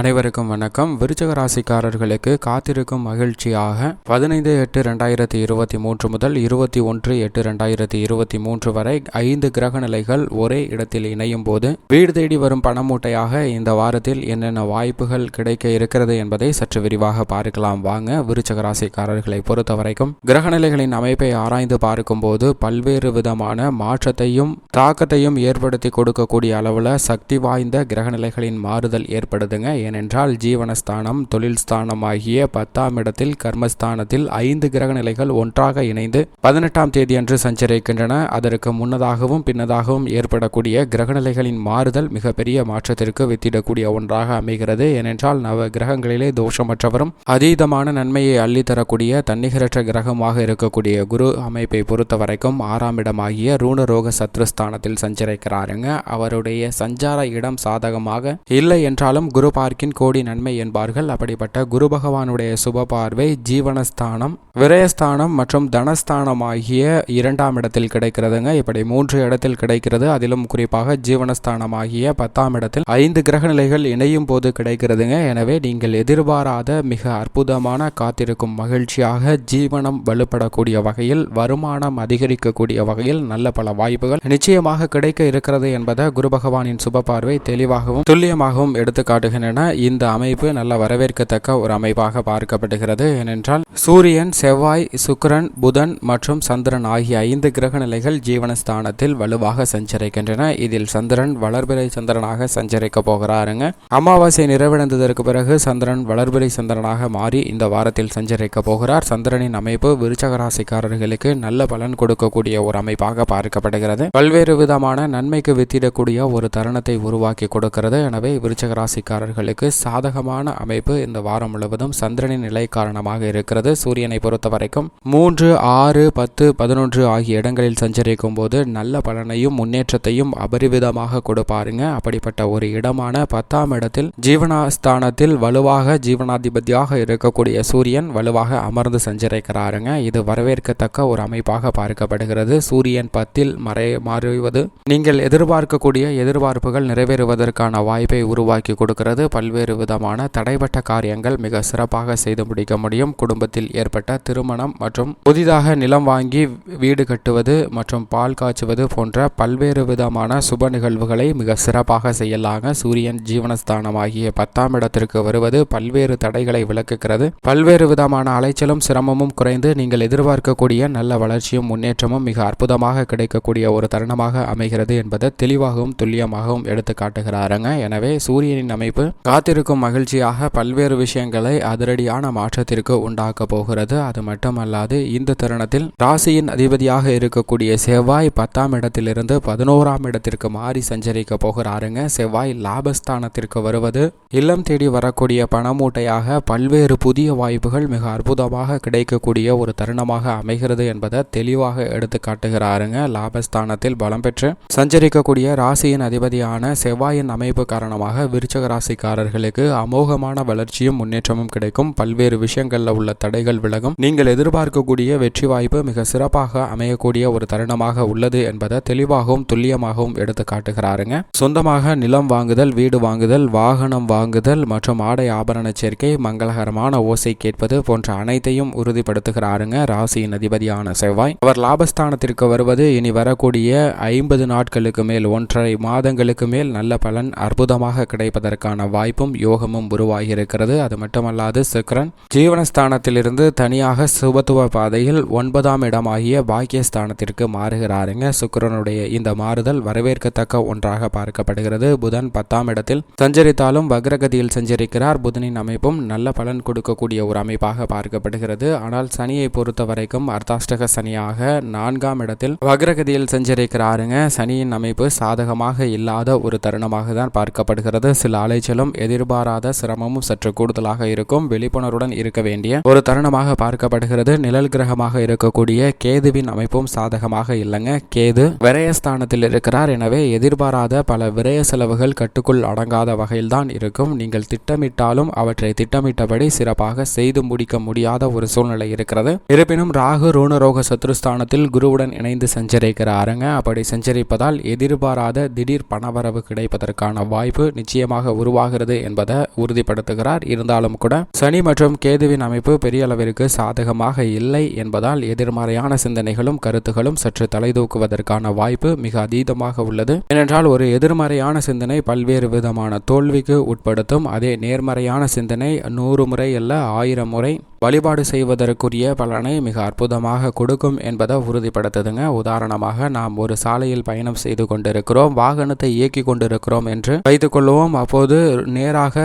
அனைவருக்கும் வணக்கம். விருச்சக ராசிக்காரர்களுக்கு காத்திருக்கும் மகிழ்ச்சியாக பதினைந்து எட்டு ரெண்டாயிரத்தி இருபத்தி மூன்று முதல் இருபத்தி ஒன்று எட்டு ரெண்டாயிரத்தி இருபத்தி மூன்று வரை ஐந்து கிரக நிலைகள் ஒரே இடத்தில் இணையும் போது வீடு தேடி வரும் பணமூட்டையாக இந்த வாரத்தில் என்னென்ன வாய்ப்புகள் கிடைக்க இருக்கிறது என்பதை சற்று விரிவாக பார்க்கலாம். வாங்க விருச்சக ராசிக்காரர்களை பொறுத்த வரைக்கும் கிரகநிலைகளின் அமைப்பை ஆராய்ந்து பார்க்கும்போது பல்வேறு விதமான மாற்றத்தையும் தாக்கத்தையும் ஏற்படுத்தி கொடுக்கக்கூடிய அளவில் சக்தி வாய்ந்த கிரகநிலைகளின் மாறுதல் ஏற்படுதுங்க. ஏனென்றால் ஜீவனஸ்தானம் தொழில் ஸ்தானம் ஆகிய பத்தாம் இடத்தில் கர்மஸ்தானத்தில் ஐந்து கிரக நிலைகள் ஒன்றாக இணைந்து பதினெட்டாம் தேதியன்று சஞ்சரிக்கின்றன. அதற்கு முன்னதாகவும் பின்னதாகவும் ஏற்படக்கூடிய கிரகநிலைகளின் மாறுதல் மிகப்பெரிய மாற்றத்திற்கு வித்திடக்கூடிய ஒன்றாக அமைகிறது. ஏனென்றால் நவ கிரகங்களிலே தோஷமற்றவரும் அதீதமான நன்மையை அள்ளித்தரக்கூடிய தன்னிகரற்ற கிரகமாக இருக்கக்கூடிய குரு அமைப்பை பொறுத்த வரைக்கும் ஆறாம் இடமாகிய ரூணரோக சத்ருஸ்தானத்தில் சஞ்சரிக்கிறாருங்க. அவருடைய சஞ்சார இடம் சாதகமாக இல்லை என்றாலும் குரு பார்க்கின் கோடி நன்மை என்பார்கள். அப்படிப்பட்ட குரு பகவானுடைய சுப பார்வை ஜீவனஸ்தானம் விரயஸ்தானம் மற்றும் தனஸ்தானம் ஆகிய இரண்டாம் இடத்தில் கிடைக்கிறதுங்க. இப்படி மூன்று இடத்தில் கிடைக்கிறது. அதிலும் குறிப்பாக ஜீவனஸ்தானம் ஆகிய பத்தாம் இடத்தில் ஐந்து கிரக நிலைகள் இணையும் போது கிடைக்கிறதுங்க. எனவே நீங்கள் எதிர்பாராத மிக அற்புதமான காத்திருக்கும் மகிழ்ச்சியாக ஜீவனம் வலுப்படக்கூடிய வகையில் வருமானம் அதிகரிக்கக்கூடிய வகையில் நல்ல பல வாய்ப்புகள் நிச்சயமாக கிடைக்க இருக்கிறது என்பதை குரு பகவானின் சுப பார்வை தெளிவாகவும் துல்லியமாகவும் எடுத்து காட்டுகின்றன இந்த அமைப்பு நல்ல வரவேற்கத்தக்க ஒரு அமைப்பாக பார்க்கப்படுகிறது. ஏனென்றால் சூரியன் செவ்வாய் சுக்கிரன் புதன் மற்றும் சந்திரன் ஆகிய ஐந்து கிரக நிலைகள் ஜீவனஸ்தானத்தில் வலுவாக சஞ்சரிக்கின்றன. இதில் சந்திரன் வளர்பிறை சந்திரனாக சஞ்சரிக்க போகிறாருங்க. அமாவாசை நிறைவடைந்ததற்கு பிறகு சந்திரன் வளர்பிறை சந்திரனாக மாறி இந்த வாரத்தில் சஞ்சரிக்க போகிறார். சந்திரனின் அமைப்பு விருச்சக ராசிக்காரர்களுக்கு நல்ல பலன் கொடுக்கக்கூடிய ஒரு அமைப்பாக பார்க்கப்படுகிறது. பல்வேறு விதமான நன்மைக்கு வித்திடக்கூடிய ஒரு தருணத்தை உருவாக்கி கொடுக்கிறது. எனவே விருச்சக ராசிக்காரர்களுக்கு சாதகமான அமைப்பு இந்த வாரம் முழுவதும் சந்திரனின் நிலை காரணமாக இருக்கிறது. சூரியனை பொறுத்த வரைக்கும் மூன்று ஆறு பத்து பதினொன்று ஆகிய இடங்களில் சஞ்சரிக்கும் போது நல்ல பலனையும் முன்னேற்றத்தையும் அபரிவிதமாக கொடுப்பாருங்க. அப்படிப்பட்ட ஒரு இடமான பத்தாம் இடத்தில் ஜீவனாஸ்தானத்தில் வலுவாக ஜீவனாதிபதியாக இருக்கக்கூடிய சூரியன் வலுவாக அமர்ந்து சஞ்சரிக்கிறாருங்க. இது வரவேற்கத்தக்க ஒரு அமைப்பாக பார்க்கப்படுகிறது. சூரியன் பத்தில் மறை மாறுவது நீங்கள் எதிர்பார்க்கக்கூடிய எதிர்பார்ப்புகள் நிறைவேறுவதற்கான வாய்ப்பை உருவாக்கி கொடுக்கிறது. பல்வேறு விதமான தடைப்பட்ட காரியங்கள் மிக சிறப்பாக செய்து முடிக்க முடியும். குடும்பத்தில் ஏற்பட்ட திருமணம் மற்றும் புதிதாக நிலம் வாங்கி வீடு கட்டுவது மற்றும் பால் காய்ச்சுவது போன்ற பல்வேறு விதமான சுப நிகழ்வுகளை மிக சிறப்பாக செய்யலாங்க. சூரியன் ஜீவனஸ்தானமாகிய பத்தாம் இடத்திற்கு வருவது பல்வேறு தடைகளை விளக்குகிறது. பல்வேறு விதமான அலைச்சலும் சிரமமும் குறைந்து நீங்கள் எதிர்பார்க்கக்கூடிய நல்ல வளர்ச்சியும் முன்னேற்றமும் மிக அற்புதமாக கிடைக்கக்கூடிய ஒரு தருணமாக அமைகிறது என்பதை தெளிவாகவும் துல்லியமாகவும் எடுத்து காட்டுகிறாருங்க எனவே சூரியனின் அமைப்பு காத்திருக்கும் மகிழ்ச்சியாக பல்வேறு விஷயங்களை அதிரடியான மாற்றத்திற்கு உண்டாக்க போகிறது. அது மட்டுமல்லாது இந்த தருணத்தில் ராசியின் அதிபதியாக இருக்கக்கூடிய செவ்வாய் பத்தாம் இடத்திலிருந்து பதினோராம் இடத்திற்கு மாறி சஞ்சரிக்க போகிறாருங்க. செவ்வாய் லாபஸ்தானத்திற்கு வருவது இல்லம் தேடி வரக்கூடிய பணமூட்டையாக பல்வேறு புதிய வாய்ப்புகள் மிக அற்புதமாக கிடைக்கக்கூடிய ஒரு தருணமாக அமைகிறது என்பதை தெளிவாக எடுத்து காட்டுகிறாருங்க. லாபஸ்தானத்தில் பலம் பெற்று சஞ்சரிக்கக்கூடிய ராசியின் அதிபதியான செவ்வாயின் அமைப்பு காரணமாக விருச்சக ராசிக்காரர்களுக்கு அமோகமான வளர்ச்சியும் முன்னேற்றமும் கிடைக்கும். பல்வேறு விஷயங்களில் உள்ள தடைகள் விலகும். நீங்கள் எதிர்பார்க்கக்கூடிய வெற்றி வாய்ப்பு மிக சிறப்பாக அமையக்கூடிய ஒரு தருணமாக உள்ளது என்பதை தெளிவாகவும் துல்லியமாகவும் எடுத்து காட்டுகிறாருங்க. சொந்தமாக நிலம் வாங்குதல் வீடு வாங்குதல் வாகனம் வாங்குதல் மற்றும் ஆடை ஆபரண சேர்க்கை மங்களகரமான ஓசை கேட்பது போன்ற அனைத்தையும் உறுதிப்படுத்துகிறாருங்க ராசியின் அதிபதியான செவ்வாய். அவர் லாபஸ்தானத்திற்கு வருவது இனி வரக்கூடிய ஐம்பது நாட்களுக்கு மேல் ஒன்றரை மாதங்களுக்கு மேல் நல்ல பலன் அற்புதமாக கிடைப்பதற்கான வாய்ப்பும் யோகமும் உருவாகியிருக்கிறது. அது மட்டுமல்லாது சுக்கரன் ஜீவனஸ்தானத்திலிருந்து தனியாக சுபத்துவ பாதையில் ஒன்பதாம் இடமாகிய பாக்கியஸ்தானத்திற்கு மாறுகிறாருங்க. சுக்கரனுடைய இந்த மாறுதல் வரவேற்கத்தக்க ஒன்றாக பார்க்கப்படுகிறது. புதன் பத்தாம் இடத்தில் சஞ்சரித்தாலும் வக்ரகதியில் சஞ்சரிக்கிறார். புதனின் அமைப்பும் நல்ல பலன் கொடுக்கக்கூடிய ஒரு அமைப்பாக பார்க்கப்படுகிறது. ஆனால் சனியை பொறுத்த வரைக்கும் அர்த்தாஷ்டக சனியாக நான்காம் இடத்தில் வக்ரகதியில் சஞ்சரிக்கிறாருங்க. சனியின் அமைப்பு சாதகமாக இல்லாத ஒரு தருணமாக தான் பார்க்கப்படுகிறது. சில அலைச்சலும் எதிர்பாராத சிரமமும் சற்று கூடுதலாக இருக்கும். விழிப்புணர்வுடன் இருக்க வேண்டிய ஒரு தருணமாக பார்க்கப்படுகிறது. நிழல் கிரகமாக இருக்கக்கூடிய கேதுவின் அமைப்பும் சாதகமாக இல்லைங்க. கேது விரயஸ்தானத்தில் இருக்கிறார். எனவே எதிர்பாராத பல விரய செலவுகள் கட்டுக்குள் அடங்காத வகையில்தான் இருக்கும். நீங்கள் திட்டமிட்டாலும் அவற்றை திட்டமிட்டபடி சிறப்பாக செய்து முடிக்க முடியாத ஒரு சூழ்நிலை இருக்கிறது. இருப்பினும் ராகு ரூணரோக சத்ருஸ்தானத்தில் குருவுடன் இணைந்து சஞ்சரிக்கிறாருங்க. அப்படி சஞ்சரிப்பதால் எதிர்பாராத திடீர் பணவரவு கிடைப்பதற்கான வாய்ப்பு நிச்சயமாக உருவாகிறது. வருகிறது என்பதை உறுதிப்படுத்துகிறார். இருந்தாலும் கூட சனி மற்றும் கேதுவின் அமைப்பு பெரிய அளவிற்கு சாதகமாக இல்லை என்பதால் எதிர்மறையான சிந்தனைகளும் கருத்துகளும் சற்று தலைதூக்குவதற்கான வாய்ப்பு மிக அதீதமாக உள்ளது. ஏனென்றால் ஒரு எதிர்மறையான சிந்தனை பல்வேறு விதமான தோல்விக்கு உட்படுத்தும். அதே நேர்மறையான சிந்தனை நூறு முறை அல்ல ஆயிரம் முறை வழிபாடு செய்வதற்குரிய பலனை மிக அற்புதமாக கொடுக்கும் என்பதை உறுதிப்படுத்துதுங்க. உதாரணமாக நாம் ஒரு சாலையில் பயணம் செய்து கொண்டிருக்கிறோம் வாகனத்தை இயக்கி கொண்டிருக்கிறோம் என்று வைத்துக்கொள்வோம் அப்போது நேராக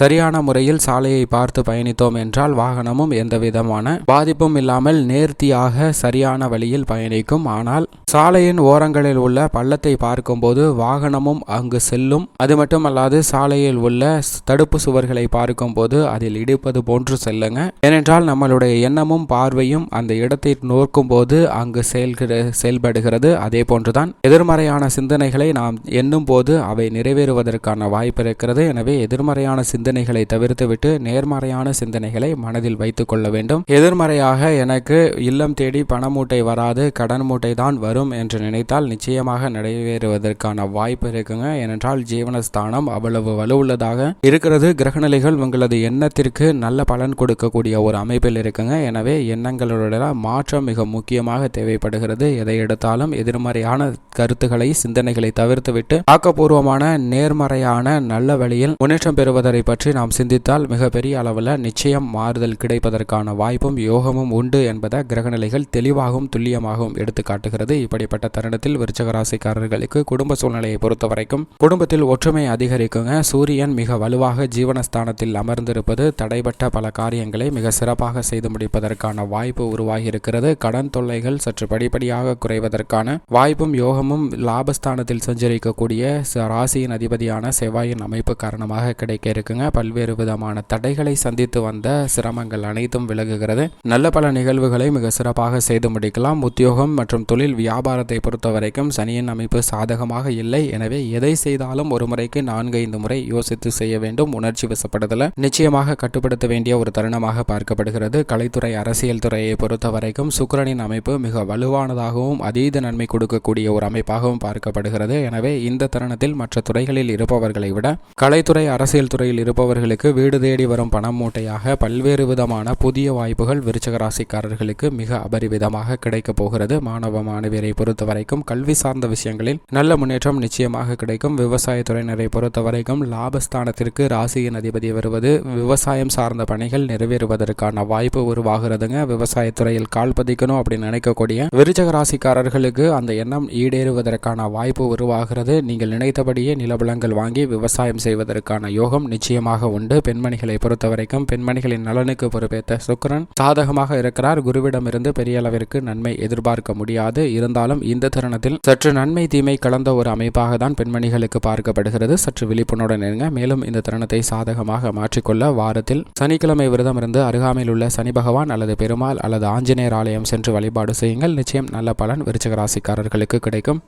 சரியான முறையில் சாலையை பார்த்து பயணித்தோம் என்றால் வாகனமும் எந்த விதமான பாதிப்பும் இல்லாமல் நேர்த்தியாக சரியான வழியில் பயணிக்கும். ஆனால் சாலையின் ஓரங்களில் உள்ள பள்ளத்தை பார்க்கும்போது வாகனமும் அங்கு செல்லும். அது மட்டுமல்லாது சாலையில் உள்ள தடுப்பு சுவர்களை பார்க்கும்போது அதில் இடிப்பது போன்று செல்லுங்க. ஏனென்றால் நம்மளுடைய எண்ணமும் பார்வையும் அந்த இடத்தை நோக்கும் போது அங்கு செயல்கிற செயல்படுகிறது. அதே போன்றுதான் எதிர்மறையான சிந்தனைகளை நாம் எண்ணும் போது அவை நிறைவேறுவதற்கான வாய்ப்பு இருக்கிறது. எனவே எதிர்மறையான சிந்தனைகளை தவிர்த்துவிட்டு நேர்மறையான சிந்தனைகளை மனதில் வைத்துக் கொள்ள வேண்டும். எதிர்மறையாக எனக்கு இல்லம் தேடி பணமூட்டை வராது கடன் மூட்டை தான் வரும் என்று நினைத்தால் நிச்சயமாக நிறைவேறுவதற்கான வாய்ப்பு இருக்குங்க. ஏனென்றால் ஜீவனஸ்தானம் அவ்வளவு வலுவுள்ளதாக இருக்கிறது. கிரகநிலைகள் உங்களது எண்ணத்திற்கு நல்ல பலன் கொடுக்கக்கூடிய ஒரு அமைப்பில் இருக்குங்க. எனவே எண்ணங்களுடைய மாற்றம் மிக முக்கியமாக தேவைப்படுகிறது. எதை எடுத்தாலும் எதிர்மறையான கருத்துக்களை சிந்தனைகளை தவிர்த்துவிட்டு ஆக்கப்பூர்வமான நேர்மறையான நல்ல வழியில் முன்னேற்றம் பெறுவதை பற்றி நாம் சிந்தித்தால் மிகப்பெரிய அளவில் நிச்சயம் மாறுதல் கிடைப்பதற்கான வாய்ப்பும் யோகமும் உண்டு என்பதை கிரகநிலைகள் தெளிவாகவும் துல்லியமாகவும் எடுத்து காட்டுகிறது இப்படிப்பட்ட தருணத்தில் விருச்சக ராசிக்காரர்களுக்கு குடும்ப சூழ்நிலையை பொறுத்த வரைக்கும் குடும்பத்தில் ஒற்றுமை அதிகரிக்குங்க. சூரியன் மிக வலுவாக ஜீவனஸ்தானத்தில் அமர்ந்திருப்பது தடைபட்ட பல காரியங்களை மிக சிறப்பாக செய்து முடிப்பதற்கான வாய்ப்பு உருவாகியிருக்கிறது. கடன் தொல்லைகள் சற்று படிப்படியாக குறைவதற்கான வாய்ப்பும் யோகமும் லாபஸ்தானத்தில் சஞ்சரிக்கக்கூடிய ராசியின் அதிபதியான செவ்வாயின் அமைப்பு காரணமாக கிடைக்க இருக்குங்க பல்வேறு விதமான தடைகளை சந்தித்து வந்த சிரமங்கள் அனைத்தும் விலகுகிறது. நல்ல பல நிகழ்வுகளை மிக சிறப்பாக செய்து முடிக்கலாம். உத்தியோகம் மற்றும் தொழில் வியாபாரத்தை பொறுத்த வரைக்கும் சனியின் அமைப்பு சாதகமாக இல்லை. எனவே எதை செய்தாலும் ஒரு முறைக்கு நான்கு ஐந்து முறை யோசித்து செய்ய வேண்டும். உணர்ச்சி வசப்படுதல நிச்சயமாக கட்டுப்படுத்த வேண்டிய ஒரு தருணமாக பார்க்கப்படுகிறது. கலைத்துறை அரசியல் துறையை பொறுத்த வரைக்கும் சுக்கரனின் அமைப்பு மிக வலுவானதாகவும் அதீத நன்மை கொடுக்கக்கூடிய ஒரு அமைப்பாகவும் பார்க்கப்படுகிறது. எனவே இந்த தருணத்தில் மற்ற துறைகளில் இருப்பவர்களை விட கலைத்துறை அரசியல் துறையில் இருப்பவர்களுக்கு வீடு தேடி வரும் பணம் மூட்டையாக பல்வேறு விதமான புதிய வாய்ப்புகள் விருச்சக ராசிக்காரர்களுக்கு மிக அபரிவிதமாக கிடைக்கப் போகிறது. மாணவ மாணவியரை பொறுத்த வரைக்கும் கல்வி சார்ந்த விஷயங்களில் நல்ல முன்னேற்றம் நிச்சயமாக கிடைக்கும். விவசாயத்துறையினரை பொறுத்த வரைக்கும் லாபஸ்தானத்திற்கு ராசியின் அதிபதி வருவது விவசாயம் சார்ந்த பணிகள் செய்வதற்கான வாய்ப்பு உருவாகிறதுங்க. விவசாயத்துறையில் கால் பதிக்கணும் அப்படின்னு நினைக்கக்கூடிய விருச்சக ராசிக்காரர்களுக்கு அந்த எண்ணம் ஈடேறுவதற்கான வாய்ப்பு உருவாகிறது. நீங்கள் நினைத்தபடியே நிலபலங்கள் வாங்கி விவசாயம் செய்வதற்கான யோகம் நிச்சயமாக உண்டு. பெண்மணிகளை பொறுத்த வரைக்கும் பெண்மணிகளின் நலனுக்கு பொறுப்பேற்ற சுக்கரன் சாதகமாக இருக்கிறார். குருவிடமிருந்து பெரிய அளவிற்கு நன்மை எதிர்பார்க்க முடியாது. இருந்தாலும் இந்த தருணத்தில் சற்று நன்மை தீமை கலந்த ஒரு அமைப்பாக தான் பெண்மணிகளுக்கு பார்க்கப்படுகிறது. சற்று விழிப்புணர்வுடன் இருங்க. மேலும் இந்த தருணத்தை சாதகமாக மாற்றிக்கொள்ள வாரத்தில் சனிக்கிழமை விரதம் இருந்து அருகாமையில் உள்ள சனி பகவான் அல்லது பெருமாள் அல்லது ஆஞ்சநேயர் ஆலயம் சென்று வழிபாடு செய்யுங்கள். நிச்சயம் நல்ல பலன் விருச்சக ராசிக்காரர்களுக்கு கிடைக்கும்.